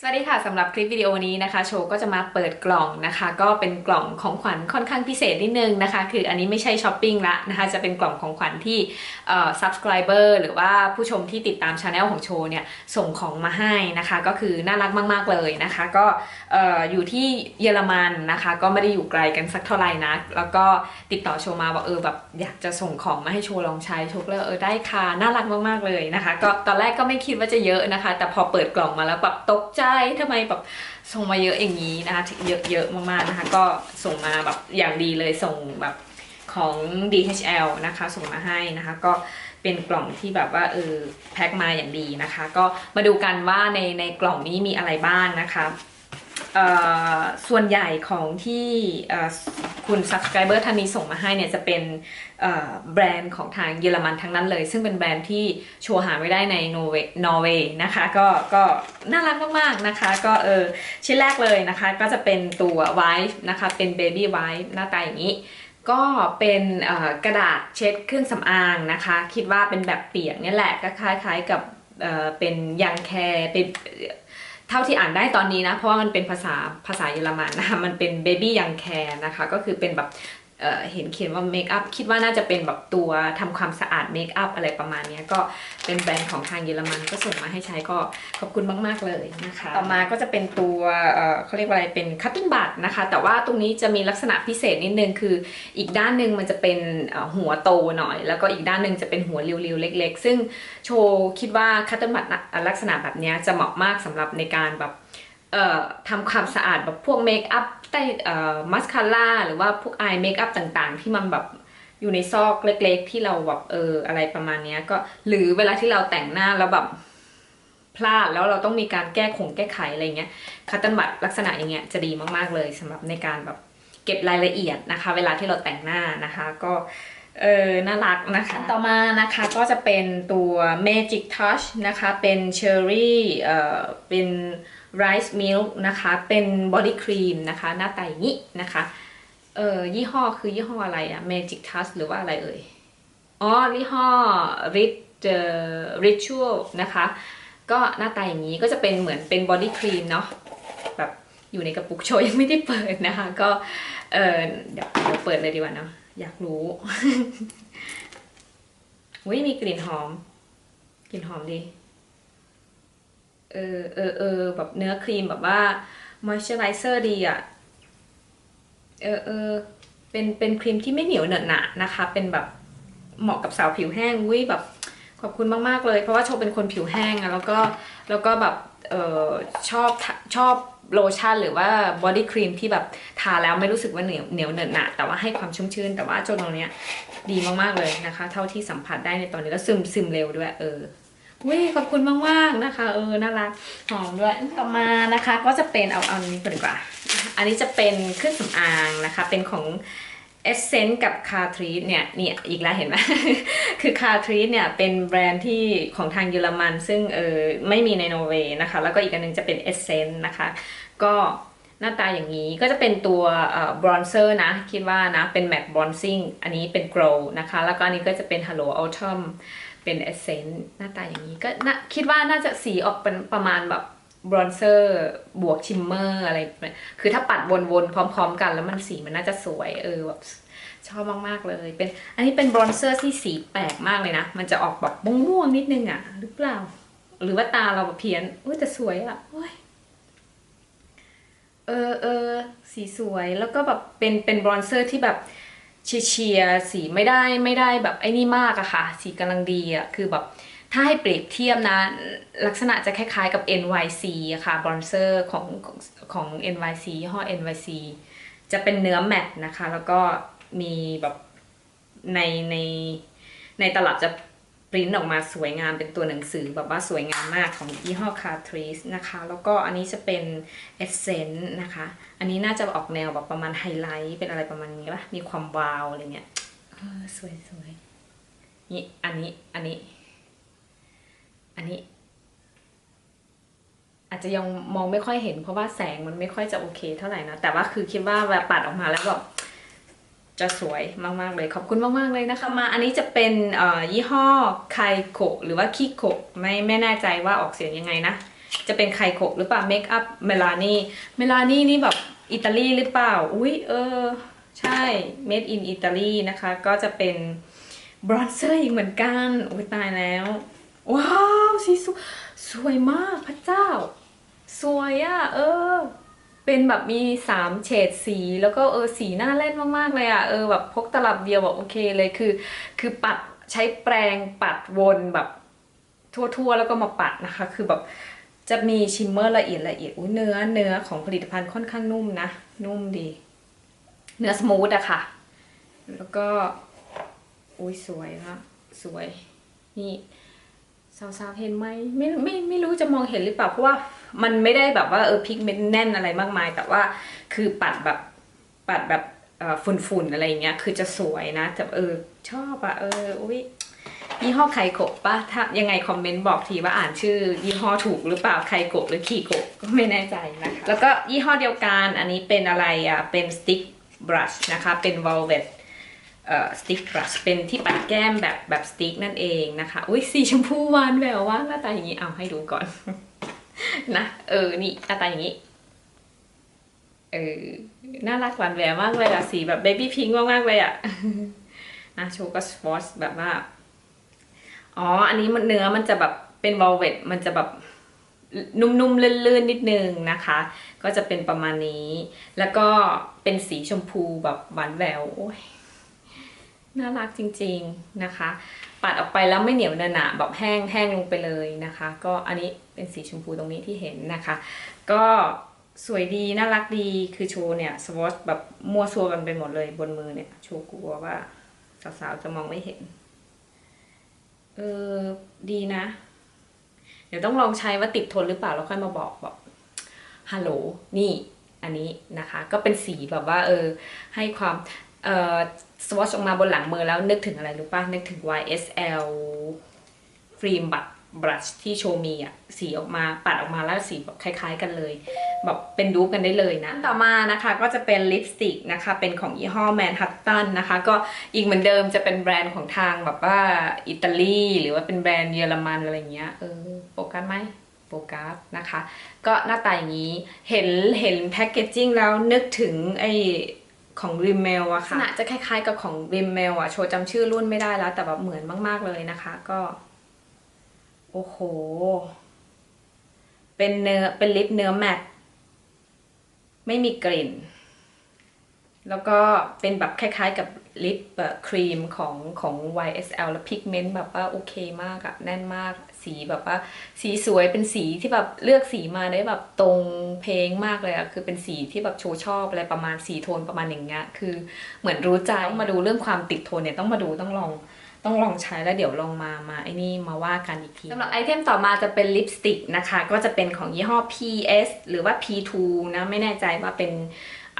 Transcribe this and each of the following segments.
สวัสดีค่ะสำหรับคลิปวิดีโอนี้นะคะ โชว์ก็จะมาเปิดกล่องนะคะ ก็เป็นกล่องของขวัญค่อนข้างพิเศษนิดนึงนะคะ คืออันนี้ไม่ใช่ช้อปปิ้งละนะคะ จะเป็นกล่องของขวัญที่เอ่อ subscriber หรือว่าผู้ชมที่ติดตามช anel ของโชว์เนี่ยส่งของมาให้นะคะ ก็คือน่ารักมาก ๆ เลยนะคะ ก็เอ่ออยู่ที่เยอรมันนะคะ ก็ไม่ได้อยู่ไกลกันสักเท่าไหร่นะแล้วก็ติดต่อโชว์มาบอกเออแบบอยากจะส่งของมาให้โชว์ลองใช้โชว์ก็เลยเออได้ค่ะน่ารักมากๆเลยนะคะ ก็ตอนแรกก็ไม่คิดว่าจะเยอะนะคะ แต่พอเปิดกล่องมาแล้วแบบตกใจทำไมแบบส่งมาเยอะอย่างนี้นะคะเยอะๆมากๆนะคะ ก็ส่งมาแบบอย่างดีเลยส่งแบบของ DHL นะคะ ส่งมาให้นะคะ ก็เป็นกล่องที่แบบว่าเออแพ็คมาอย่างดีนะคะ ก็มาดูกันว่าในในกล่องนี้มีอะไรบ้างนะคะส่วนใหญ่ของที่ คุณ subscriber ท่านนี้ส่งมาให้เนี่ยจะเป็นแบรนด์ของทางเยอรมันทั้งนั้นเลย ซึ่งเป็นแบรนด์ที่โชว์หาไม่ได้ในนอร์เวย์นอร์เวย์นะคะก็ก็น่ารักมากๆนะคะ ก็เออชิ้นแรกเลยนะคะ ก็จะเป็นตัวไวท์นะคะเป็น baby white หน้าตาอย่างนี้ก็เป็นกระดาษเช็ดเครื่องสำอางนะคะ คิดว่าเป็นแบบเปียกนี่แหละก็คล้ายๆกับเเป็นยังแคร์เป็น เท่าที่อ่านได้ตอนนี้นะ เพราะว่ามันเป็นภาษาภาษาเยอรมันนะคะ มันเป็น baby young care นะคะ ก็คือเป็นแบบ เเห็นเขียนว่าเมคอัพคิดว่าน่าจะเป็นแบบตัวทำความสะอาดเมคอัพอะไรประมาณนี้ก็เป็นแบรนด์ของทางเยอรมันก็ส่งมาให้ใช้ก็ขอบคุณมาก ๆ เลยนะคะ ต่อมาก็จะเป็นตัวเเขาเรียกว่าอะไรเป็นคัตติ้งบัตนะคะ แต่ว่าตรงนี้จะมีลักษณะพิเศษนิดนึงคืออีกด้านหนึ่งมันจะเป็นหัวโตหน่อย แล้วก็อีกด้านหนึ่งจะเป็นหัวเรียวๆเล็ก ๆ ซึ่งโชว์คิดว่าคัตติ้งบัตลักษณะแบบนี้จะเหมาะมากสำหรับในการแบบ ทำความสะอาดแบบพวกเมคอัพใต้มัสคาร่าหรือว่าพวกอายเมคอัพต่างๆ ที่มันแบบอยู่ในซอกเล็กๆ ที่เราแบบเอออะไรประมาณเนี้ยก็หรือเวลาที่เราแต่งหน้าแล้วแบบพลาดแล้วเราต้องมีการแก้คงแก้ไขอะไรเงี้ยคัตตันบัตลักษณะอย่างเงี้ยจะดีมากๆเลยสำหรับในการแบบเก็บรายละเอียดนะคะ เวลาที่เราแต่งหน้านะคะ ก็เออน่ารักนะคะ ต่อมานะคะก็จะเป็นตัว Magic Touch นะคะ เป็นเชอร์รี่เอ่อเป็น Rice Milk นะคะ เป็นบอดี้ครีมนะคะ หน้าตาอย่างนี้นะคะ เออยี่ห้อคือยี่ห้ออะไรอะ Magic Touch หรือว่าอะไรเอ่ย อ๋อยี่ห้อ Rit Ritual นะคะ ก็หน้าตาอย่างนี้ก็จะเป็นเหมือนเป็นบอดี้ครีมเนาะ แบบอยู่ในกระปุกโชยยังไม่ได้เปิดนะคะ ก็ เออเดี๋ยวเดี๋ยวเปิดเลยดีกว่าเนาะ อยากรู้อุ้ยมีกลิ่นหอม กลิ่นหอมดี เออเออเออแบบเนื้อครีมแบบว่า moisturizer ดีอะ่ะ เออเออเป็นเป็นครีมที่ไม่เหนียวเหนอะหนะนะคะ เป็นแบบเหมาะกับสาวผิวแห้งอุ้ยแบบขอบคุณมากๆเลย เพราะว่าโชเป็นคนผิวแห้งอะแล้วก็แล้วก็แบบเออชอบชอบโลชั่นหรือว่าบอดี้ครีมที่แบบทาแล้วไม่รู้สึกว่าเหนียวเหนียวเหนอะหนะแต่ว่าให้ความชุ่มชื่น แต่ว่าโจนตรงเนี้ยดีมากๆเลยนะคะ เท่าที่สัมผัสได้ในตอนนี้แล้วซึมซึมเร็วด้วยเออ วิขอบคุณมากๆนะคะ เออน่ารักหอมด้วยต่อมานะคะ ก็จะเป็นเอาเอาอันนี้ก่อนดีกว่า อันนี้จะเป็นเครื่องสำอางนะคะ เป็นของ Essence กับ c a r t r e e เนี่ยเนี่ยอีกแล้วเห็นไหมคือ c a r t r e e เนี่ยเป็นแบรนด์ที่ของทางเยอรมัน ซึ่งเออไม่มีในนอร์เวย์นะคะ แล้วก็อีกอันหนึงจะเป็น Essence นะคะ ก็ หน้าตาอย่างนี้ก็จะเป็นตัวบรอนเซอร์นะ คิดว่านะ เป็น matte bronzing อันนี้เป็น glow นะคะ แล้วก็อันนี้ก็จะเป็น hello autumn เป็นเอเซนต์หน้าตาอย่างนี้ก็น่าคิดว่าน่าจะสีออกเป็นประมาณแบบบรอนเซอร์บวกชิมเมอร์อะไร คือถ้าปัดวนๆ พร้อม ๆ กันแล้วมันสีมันน่าจะสวย เออแบบชอบมากๆเลย เป็นอันนี้เป็นบรอนเซอร์ที่สีแปลกมากเลยนะ มันจะออกแบบม่วงๆนิดนึงอะหรือเปล่า หรือว่าตาเราเพี้ยนอุ้ยแต่สวยอะโอ้ย เออเออสีสวยแล้วก็แบบเป็นเป็นบรอนเซอร์ที่แบบเชียเชียสีไม่ได้ไม่ได้แบบไอ้นี่มากอะค่ะ สีกำลังดีอะคือแบบถ้าให้เปรียบเทียบนะ ลักษณะจะคล้ายๆกับ NYC อะค่ะบรอนเซอร์ของของ NYC ยี่ห้อ NYC จะเป็นเนื้อแมตนะคะ แล้วก็มีแบบในในในตลับจะ ริ้นออกมาสวยงามเป็นตัวหนังสือแบบว่าสวยงามมากของยี่ห้อ Catrice นะคะ แล้วก็อันนี้จะเป็น Essence นะคะ อันนี้น่าจะออกแนวแบบประมาณไฮไลท์เป็นอะไรประมาณนี้ปะมีความวาวอะไรเงี้ยเออสวยสวยนี่อันนี้อันนี้ อันนี้ อาจจะยังมองไม่ค่อยเห็นเพราะว่าแสงมันไม่ค่อยจะโอเคเท่าไหร่นะ แต่ว่าคือคิดว่าแบบปัดออกมาแล้วแบบ จะสวยมาก ๆ เลยขอบคุณมาก ๆ เลยนะคะมาอันนี้จะเป็นยี่ห้อไคโกหรือว่าคิโกไม่ไม่แน่ใจว่าออกเสียงยังไงนะ จะเป็นไคโคหรือเปล่าเมคอัพเมลานี่เมลานี่นี่แบบอิตาลีหรือเปล่า อุ้ยเออ ใช่ made in อิตาลีนะคะ ก็จะเป็นบรอนเซอร์อีกเหมือนกันอุ้ยตายแล้ว ว้าวสีสวยสวยมากพระเจ้า สวยอะ่ะ เออ เป็นแบบมีสามเฉดสี แล้วก็เออสีน่าเล่นมากๆเลยอะ่ะเออแบบพกตลับเดียวแบบโอเคเลยคือ คือปัดใช้แปรงปัดวนแบบทั่วๆ แล้วก็มาปัดนะคะ คือแบบจะมีชิมเมอร์ละเอียดละเอียดอุ้ยเนื้อเนื้อของผลิตภัณฑ์ค่อนข้างนุ่มนะ นุ่มดี เนื้อสมูทอะค่ะ แล้วก็ อุ้ยสวยนะสวย นี่ สาวๆเห็นไหมไม่ไม่ไม่รู้จะมองเห็นหรือเปล่าเพราะว่ามันไม่ได้แบบว่าเออพิกเมนต์แน่นอะไรมากมาย แต่ว่าคือปัดแบบปัดแบบเอ่อฝุ่นๆอะไรเงี้ยคือจะสวยนะแต่เออชอบอะเอออุ้ยยี่ห้อไคโกะปะถ้ายังไงคอมเมนต์บอกทีว่าอ่านชื่อ ยี่ห้อถูกหรือเปล่าไคโกะหรือคีโกะก็ไม่แน่ใจนะคะแล้วก็ยี่ห้อเดียวกันอันนี้เป็นอะไรอะเป็นสติ๊กบรัชนะคะเป็น velvet เอ่อ สติ๊กบรัชเป็นที่ปัดแก้มแบบแบบสติ๊กนั่นเองนะคะอุ้ยสีชมพูหวานแหววว่ากหน้าตาอย่างนี้เอาให้ดูก่อน นะ เออนี่หน้าตาอย่างนี้เออน่ารักหวานแหววมากเลยอะสีแบบเบบี้พิงค์มากๆเลยอะนะโชก็สปอตแบบว่าอ๋อ อันนี้มันเนื้อมันจะแบบเป็นวอลเวตมันจะแบบนุ่มๆลื่นๆนิดนึงนะคะ ก็จะเป็นประมาณนี้ แล้วก็เป็นสีชมพูแบบหวานแหววโอ้ย น่ารักจริงๆนะคะ ปัดออกไปแล้วไม่เหนียวเนอะหนะแบบแห้งแห้งลงไปเลยนะคะ ก็อันนี้เป็นสีชมพูตรงนี้ที่เห็นนะคะ ก็สวยดีน่ารักดีคือโชว์เนี่ยสวอชแบบมั่วซัวกันไปหมดเลยบนมือเนี่ยโชว์กลัวว่าสาวๆจะมองไม่เห็นเออดีนะ เดี๋ยวต้องลองใช้ว่าติดทนหรือเปล่าแล้วค่อยมาบอกบอกฮัลโหลนี่อันนี้นะคะ ก็เป็นสีแบบว่า เออ ให้ความ สวอชออกมาบนหลังมือแล้วนึกถึงอะไรรู้ป่ะ นึกถึง YSL ฟิล์มบัตบรัชที่โชว์มีอะสีออกมาปัดออกมาแล้วสีแบบคล้าย ๆ กันเลย แบบเป็นดูปกันได้เลยนะ ต่อมานะคะก็จะเป็นลิปสติกนะคะ เป็นของยี่ห้อแมนฮัตตันนะคะ ก็อีกเหมือนเดิมจะเป็นแบรนด์ของทางแบบว่าอิตาลีหรือว่าเป็นแบรนด์เยอรมันอะไรเงี้ยเออโฟกัสไหมโฟกัสนะคะ ก็หน้าตาอย่างนี้เห็นเห็นแพคเกจจิ้งแล้วนึกถึงไอ ของริมเมลอะค่ะลักษณะจะคล้ายๆกับของริมเมลอะโชว์จำชื่อรุ่นไม่ได้แล้ว แต่แบบเหมือนมาก ๆเลยนะคะ ก็ โอ้โห เป็นเนื้อเป็นลิปเนื้อแมตต์ไม่มีกลิ่น แล้วก็เป็นแบบคล้ายๆกับลิปแบบครีมของของ YSL แล้วพิกเมนต์แบบว่าโอเคมากอะแน่นมาก สีแบบว่า สีสวยเป็นสีที่แบบเลือกสีมาได้แบบตรงเพลงมากเลยอะคือเป็นสีที่แบบโชว์ชอบอะไรประมาณสีโทนประมาณอย่างเงี้ยคือเหมือนรู้ใจต้องมาดูเรื่องความติดโทนเนี่ยต้องมาดูต้องลองต้องลองใช้แล้วเดี๋ยวลองมามาไอ้นี่มาว่ากันอีกทีสำหรับไอเทมต่อมาจะเป็นลิปสติกนะคะ ก็จะเป็นของยี่ห้อ PS หรือว่า P2 นะไม่แน่ใจว่าเป็น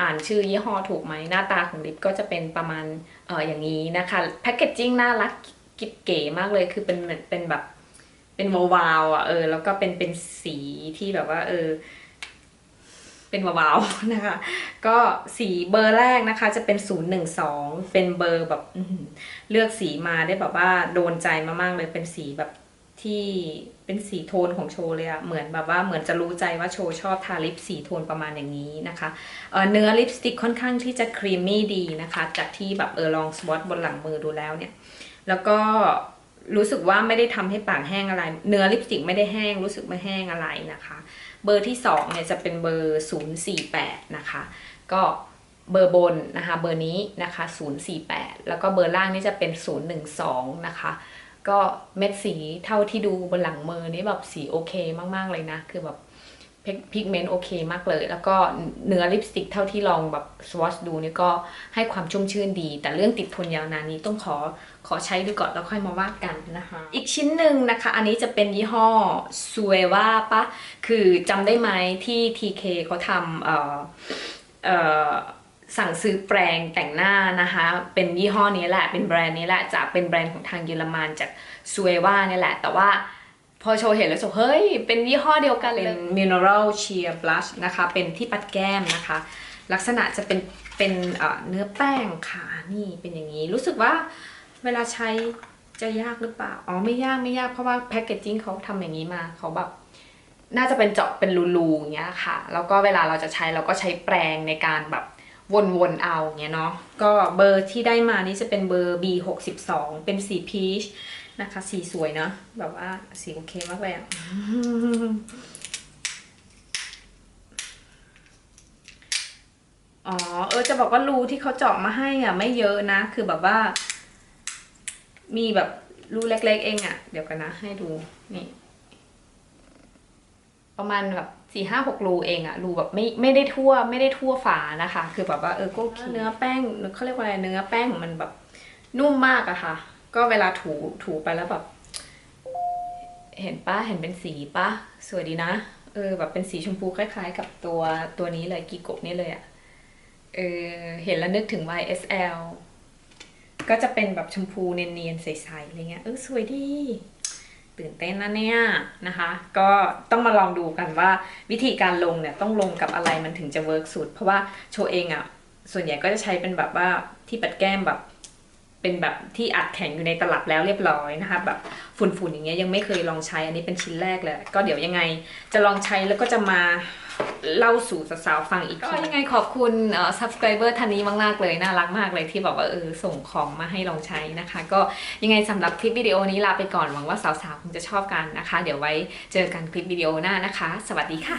อ่านชื่อยี่ห้อถูกไหมหน้าตาของลิปก็จะเป็นประมาณเอออย่างนี้นะคะแพคเกจจิ้งน่ารักกิ๊บเก๋มากเลยคือเป็นเป็นแบบ เป็นวาวๆอะเออ แล้วก็เป็นเป็นสีที่แบบว่า เออ เป็นวาวๆนะคะ ก็สีเบอร์แรกนะคะ จะเป็น012เป็นเบอร์แบบเลือกสีมาได้แบบว่าโดนใจมากๆเลยเป็นสีแบบที่เป็นสีโทนของโชว์เลยอะเหมือนแบบว่าเหมือนจะรู้ใจว่าโชว์ชอบทาลิปสีโทนประมาณอย่างนี้นะคะเเนื้อลิปสติกค่อนข้างที่จะครีมมี่ดีนะคะ จากที่แบบเออลองสวอตบนหลังมือดูแล้วเนี่ย แล้วก็ รู้สึกว่าไม่ได้ทำให้ปากแห้งอะไร เนื้อลิปสติกไม่ได้แห้งรู้สึกไม่แห้งอะไรนะคะ เบอร์ที่2เนี่ยจะเป็นเบอร์ 048 นะคะ ก็เบอร์บนนะคะเบอร์นี้นะคะ 048 แล้วก็เบอร์ล่างนี่จะเป็น 012 นะคะ ก็เม็ดสีเท่าที่ดูบนหลังมือนี่แบบสีโอเคมากๆเลยนะ คือแบบ พิกเมนต์โอเคมากเลย แล้วก็เนื้อลิปสติกเท่าที่ลองแบบสวอชดูนี่ก็ให้ความชุ่มชื่นดี แต่เรื่องติดทนยาวนานนี้ต้องขอขอใช้ดูก่อนแล้วค่อยมาว่ากันนะคะ อีกชิ้นหนึ่งนะคะ อันนี้จะเป็นยี่ห้อซูเอวาปะ คือจำได้ไหมที่ TK เขาทำเอ่อเอ่อสั่งซื้อแปรงแต่งหน้านะคะ เป็นยี่ห้อนี้แหละ เป็นแบรนด์นี้แหละ จะเป็นแบรนด์ของทางเยอรมันจากซูเอวาเนี่ยแหละ แต่ว่า พอโชว์เห็นแล้วสกเฮ้ย เป็นยี่ห้อเดียวกันเลย Mineral Sheer Blush นะคะ เป็นที่ปัดแก้มนะคะ ลักษณะจะเป็นเป็นเอ่อเนื้อแป้งค่ะนี่เป็นอย่างนี้ รู้สึกว่าเวลาใช้จะยากหรือเปล่า อ๋อไม่ยากไม่ยากเพราะว่าแพคเกจจิ้งเขาทำอย่างนี้มาเขาแบบน่าจะเป็นเจาะเป็นรูๆอย่างเงี้ยค่ะ แล้วก็เวลาเราจะใช้เราก็ใช้แปรงในการแบบวนๆเอาอย่างเงี้ยเนาะก็เบอร์ที่ได้มานี่จะเป็นเบอร์ B62 เป็นสีพีช นะคะ สีสวยเนาะแบบว่าสีโอเคมากเลยอะอ๋อเออจะบอกว่ารูที่เขาเจาะมาให้อะ ไม่เยอะนะ คือแบบว่า มีแบบรูเล็ก ๆ เองอะ เดี๋ยวกันนะ ให้ดูนี่ ประมาณแบบสี่ห้าหกรูเองอะรูแบบไม่ไม่ได้ทั่วไม่ได้ทั่วฝานะคะ คือแบบว่าเออก็โอเคเนื้อแป้งเขาเรียกว่าอะไรเนื้อแป้งของมันแบบนุ่มมากอะค่ะ ก็เวลาถูถูไปแล้วแบบ เห็นปะเห็นเป็นสีปะสวยดีนะ เออ แบบเป็นสีชมพูคล้ายๆ กับตัวตัวนี้เลยกีโกะนี่เลยอะเออเห็นแล้วนึกถึง YSL ก็จะเป็นแบบชมพูเนียนๆใสๆอะไรเงี้ยเออสวยดีตื่นเต้นนะเนี่ยนะคะ ก็ต้องมาลองดูกันว่าวิธีการลงเนี่ยต้องลงกับอะไรมันถึงจะเวิร์กสุด เพราะว่าโชว์เองอะ่ะ ส่วนใหญ่ก็จะใช้เป็นแบบว่าที่ปัดแก้มแบบ เป็นแบบที่อัดแข็งอยู่ในตลับแล้วเรียบร้อยนะคะแบบฝุ่นๆอย่างเงี้ยยังไม่เคยลองใช้อันนี้เป็นชิ้นแรกเลย ก็เดี๋ยวยังไงจะลองใช้แล้วก็จะมาเล่าสู่สาวๆฟังอีกก็ยังไงขอบคุณเอ่อ subscriber ท่านนี้มากๆเลยน่ารักมากเลยที่แบบว่าเออส่งของมาให้ลองใช้นะคะ ก็ยังไงสำหรับคลิปวิดีโอนี้ลาไปก่อนหวังว่าสาวๆคงจะชอบกันนะคะ เดี๋ยวไว้เจอกันคลิปวิดีโอหน้านะคะ สวัสดีค่ะ